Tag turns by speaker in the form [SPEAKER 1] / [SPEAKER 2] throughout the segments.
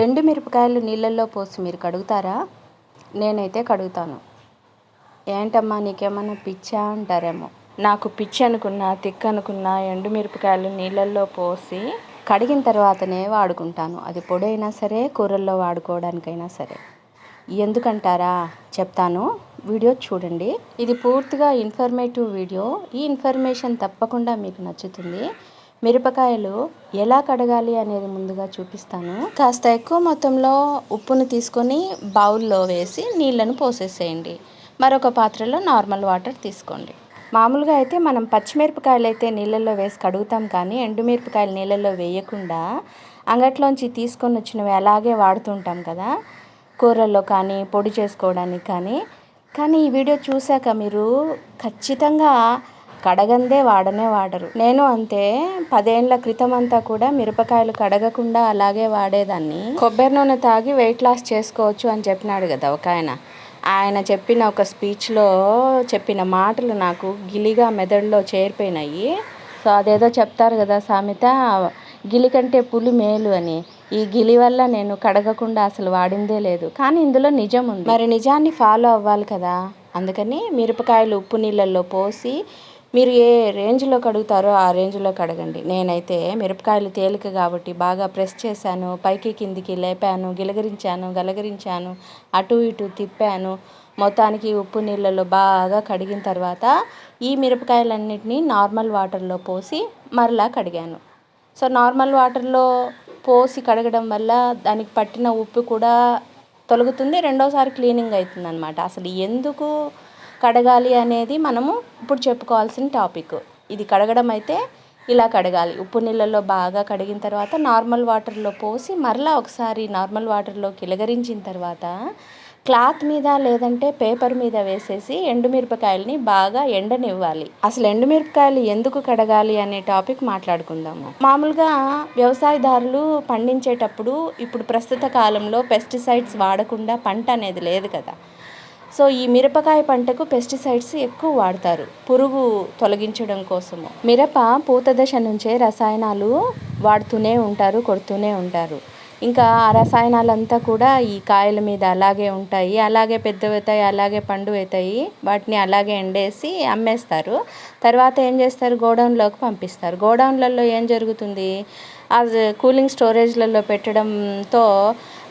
[SPEAKER 1] ఎండు మిరపకాయలు నీళ్ళల్లో పోసి మీరు కడుగుతారా? నేనైతే కడుగుతాను. ఏంటమ్మా నీకేమన్నా పిచ్చా అంటారేమో. నాకు పిచ్చి అనుకున్నా తిక్క అనుకున్నా ఎండు మిరపకాయలు నీళ్ళల్లో పోసి కడిగిన తర్వాతనే వాడుకుంటాను. అది పొడైనా సరే కూరల్లో వాడుకోవడానికైనా సరే. ఎందుకంటారా? చెప్తాను. వీడియో చూడండి. ఇది పూర్తిగా ఇన్ఫర్మేటివ్ వీడియో. ఈ ఇన్ఫర్మేషన్ తప్పకుండా మీకు నచ్చుతుంది. మిరపకాయలు ఎలా కడగాలి అనేది ముందుగా చూపిస్తాను. కాస్త ఎక్కువ మొత్తంలో ఉప్పును తీసుకొని బౌల్లో వేసి నీళ్ళను పోసేసేయండి. మరొక పాత్రలో నార్మల్ వాటర్ తీసుకోండి. మామూలుగా అయితే మనం పచ్చిమిరపకాయలు అయితే నీళ్ళల్లో వేసి కడుగుతాం కానీ ఎండుమిరపకాయలు నీళ్ళల్లో వేయకుండా అంగట్లోంచి తీసుకొని వచ్చినవి అలాగే వాడుతుంటాం కదా. కూరల్లో కానీ పొడి చేసుకోవడానికి కానీ. కానీ ఈ వీడియో చూశాక మీరు ఖచ్చితంగా కడగందే వాడనే వాడరు. నేను అంతే పదేళ్ళ క్రితం అంతా కూడా మిరపకాయలు కడగకుండా అలాగే వాడేదాన్ని. కొబ్బరి నూనె తాగి వెయిట్ లాస్ చేసుకోవచ్చు అని చెప్పినాడు కదా ఒక ఆయన. ఆయన చెప్పిన ఒక స్పీచ్లో చెప్పిన మాటలు నాకు గిలిగా మెదడులో చేరిపోయినాయి. సో అదేదో చెప్తారు కదా సామెత గిలి కంటే పులి మేలు అని. ఈ గిలి వల్ల నేను కడగకుండా అసలు వాడిందే లేదు. కానీ ఇందులో నిజం ఉంది. మరి నిజాన్ని ఫాలో అవ్వాలి కదా. అందుకని మిరపకాయలు ఉప్పు నీళ్ళల్లో పోసి మీరు ఏ రేంజ్లో కడుగుతారో ఆ రేంజ్లో కడగండి నేనైతే మిరపకాయలు తేలిక కాబట్టి బాగా ప్రెస్ చేశాను. పైకి కిందికి లేపాను. గిలగరించాను గలగరించాను. అటు ఇటు తిప్పాను. మొత్తానికి ఉప్పు నీళ్ళలో బాగా కడిగిన తర్వాత ఈ మిరపకాయలన్నిటినీ నార్మల్ వాటర్లో పోసి మరలా కడిగాను. సో నార్మల్ వాటర్లో పోసి కడగడం వల్ల దానికి పట్టిన ఉప్పు కూడా తొలగుతుంది. రెండోసారి క్లీనింగ్ అవుతుంది అనమాట అసలు ఎందుకు కడగాలి అనేది మనము ఇప్పుడు చెప్పుకోవాల్సిన టాపిక్. ఇది కడగడం అయితే ఇలా కడగాలి. ఉప్పు నీళ్ళల్లో బాగా కడిగిన తర్వాత నార్మల్ వాటర్లో పోసి మరలా ఒకసారి నార్మల్ వాటర్లో కిలగరించిన తర్వాత క్లాత్ మీద లేదంటే పేపర్ మీద వేసేసి ఎండుమిరపకాయలని బాగా ఎండనివ్వాలి. అసలు ఎండుమిరపకాయలు ఎందుకు కడగాలి అనే టాపిక్ మాట్లాడుకుందాము. మామూలుగా వ్యవసాయదారులు పండించేటప్పుడు ఇప్పుడు ప్రస్తుత కాలంలో పెస్టిసైడ్స్ వాడకుండా పంట అనేది లేదు కదా. సో ఈ మిరపకాయ పంటకు పెస్టిసైడ్స్ ఎక్కువ వాడతారు. పురుగు తొలగించడం కోసము. మిరప పూత దశ నుంచే రసాయనాలు వాడుతూనే ఉంటారు కొడుతూనే ఉంటారు. ఇంకా ఆ రసాయనాలంతా కూడా ఈ కాయల మీద అలాగే ఉంటాయి అలాగే పెద్దవవుతాయి అలాగే పండు అవుతాయి వాటిని అలాగే ఎండేసి అమ్మేస్తారు. తర్వాత ఏం చేస్తారు? గోడౌన్లోకి పంపిస్తారు. గోడౌన్లలో ఏం జరుగుతుంది? ఆ కూలింగ్ స్టోరేజ్లలో పెట్టడంతో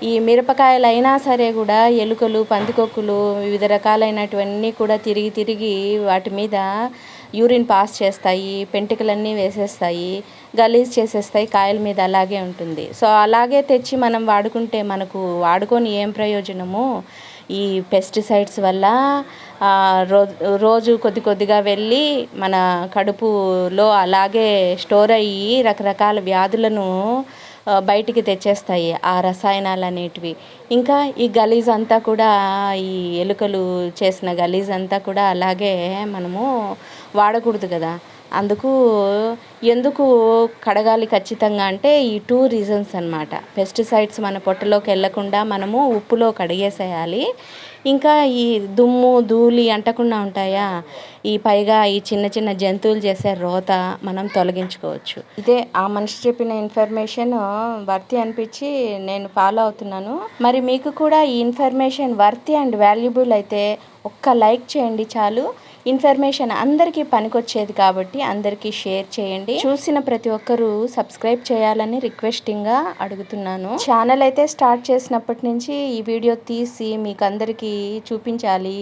[SPEAKER 1] ఈ మిరపకాయలు అయినా సరే కూడా ఎలుకలు పందికొక్కులు వివిధ రకాలైనటువన్నీ కూడా తిరిగి తిరిగి వాటి మీద యూరిన్ పాస్ చేస్తాయి పెంటికలన్నీ వేసేస్తాయి. గలీజ్ చేసేస్తాయి కాయల మీద అలాగే ఉంటుంది. సో అలాగే తెచ్చి మనం వాడుకుంటే మనకు వాడుకొని ఏం ప్రయోజనము? ఈ పెస్టిసైడ్స్ వల్ల రోజు రోజు కొద్ది కొద్దిగా వెళ్ళి మన కడుపులో అలాగే స్టోర్ అయ్యి రకరకాల వ్యాధులను బయటికి తెచ్చేస్తాయి ఆ రసాయనాలు అనేటివి. ఇంకా ఈ గలీజ్ అంతా కూడా ఈ ఎలుకలు చేసిన గలీజ్ అంతా కూడా అలాగే మనము వాడకూడదు కదా. అందుకు ఎందుకు కడగాలి ఖచ్చితంగా అంటే ఈ టూ రీజన్స్ అనమాట పెస్టిసైడ్స్ మన పొట్టలోకి వెళ్ళకుండా మనము ఉప్పులో కడిగేసేయాలి. ఇంకా ఈ దుమ్ము ధూళి అంటకుండా ఉంటాయా? ఈ పైగా ఈ చిన్న చిన్న జంతువులు చేసే రోత మనం తొలగించుకోవచ్చు. ఇదే ఆ మనిషి చెప్పిన ఇన్ఫర్మేషన్ వర్తి అనిపించి నేను ఫాలో అవుతున్నాను. మరి మీకు కూడా ఈ ఇన్ఫర్మేషన్ వర్తి అండ్ వాల్యుబుల్ అయితే ఒక్క లైక్ చేయండి చాలు. ఇన్ఫర్మేషన్ అందరికీ పనికొచ్చేది కాబట్టి అందరికీ షేర్ చేయండి. చూసిన ప్రతి ఒక్కరూ సబ్స్క్రైబ్ చేయాలని రిక్వెస్టింగ్గా అడుగుతున్నాను. ఛానల్ అయితే స్టార్ట్ చేసినప్పటి నుంచి ఈ వీడియో తీసి మీకు అందరికీ చూపించాలి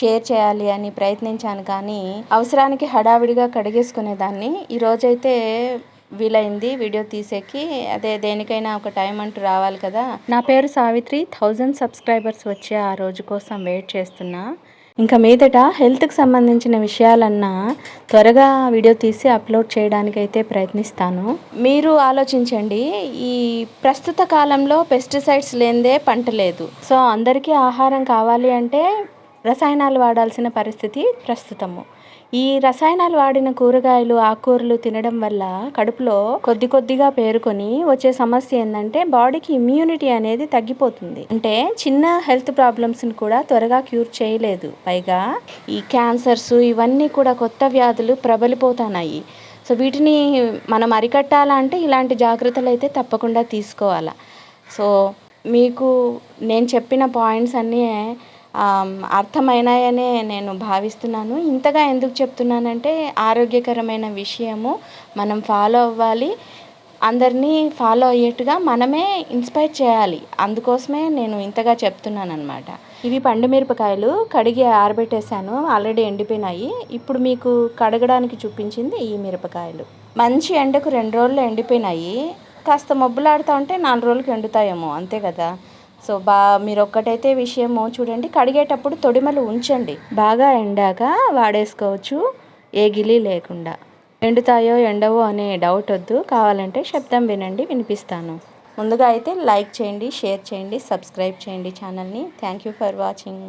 [SPEAKER 1] షేర్ చేయాలి అని ప్రయత్నించాను కానీ అవసరానికి హడావిడిగా కడిగేసుకునేదాన్ని. ఈరోజైతే వీలైంది వీడియో తీసేకి. అదే దేనికైనా ఒక టైం అంటూ రావాలి కదా. నా పేరు సావిత్రి. థౌజండ్ సబ్స్క్రైబర్స్ వచ్చే ఆ రోజు కోసం వెయిట్ చేస్తున్నా. ఇంకా మీదట హెల్త్కి సంబంధించిన విషయాలన్నా త్వరగా వీడియో తీసి అప్లోడ్ చేయడానికైతే ప్రయత్నిస్తాను. మీరు ఆలోచించండి ఈ ప్రస్తుత కాలంలో పెస్టిసైడ్స్ లేనిదే పంట లేదు. సో అందరికీ ఆహారం కావాలి అంటే రసాయనాలు వాడాల్సిన పరిస్థితి ప్రస్తుతము. ఈ రసాయనాలు వాడిన కూరగాయలు ఆకుకూరలు తినడం వల్ల కడుపులో కొద్ది కొద్దిగా పేరుకొని వచ్చే సమస్య ఏంటంటే బాడీకి ఇమ్యూనిటీ అనేది తగ్గిపోతుంది. అంటే చిన్న హెల్త్ ప్రాబ్లమ్స్ని కూడా త్వరగా క్యూర్ చేయలేదు. పైగా ఈ క్యాన్సర్స్ ఇవన్నీ కూడా కొత్త వ్యాధులు ప్రబలిపోతున్నాయి. సో వీటిని మనం అరికట్టాలంటే ఇలాంటి జాగ్రత్తలు అయితే తప్పకుండా తీసుకోవాలి. సో మీకు నేను చెప్పిన పాయింట్స్ అన్నీ అర్థమైనాయనే నేను భావిస్తున్నాను. ఇంతగా ఎందుకు చెప్తున్నానంటే ఆరోగ్యకరమైన విషయము మనం ఫాలో అవ్వాలి. అందరినీ ఫాలో అయ్యేట్టుగా మనమే ఇన్స్పైర్ చేయాలి. అందుకోసమే నేను ఇంతగా చెప్తున్నాను అనమాట ఇవి పండు మిరపకాయలు కడిగి ఆరబెట్టేశాను. ఆల్రెడీ ఎండిపోయినాయి. ఇప్పుడు మీకు కడగడానికి చూపించింది ఈ మిరపకాయలు. మంచి ఎండకు రెండు రోజులు ఎండిపోయినాయి. కాస్త మబ్బులాడుతూ ఉంటే నాలుగు రోజులకి ఎండుతాయేమో. అంతే కదా? సో బా మీరు ఒక్కటైతే విషయము చూడండి. కడిగేటప్పుడు తొడిమలు ఉంచండి. బాగా ఎండాక వాడేసుకోవచ్చు. ఏ గిలి లేకుండా. ఎండుతాయో ఎండవో అనే డౌట్ వద్దు. కావాలంటే శబ్దం వినండి వినిపిస్తాను. ముందుగా అయితే లైక్ చేయండి షేర్ చేయండి సబ్స్క్రైబ్ చేయండి ఛానల్ని. Thank you for watching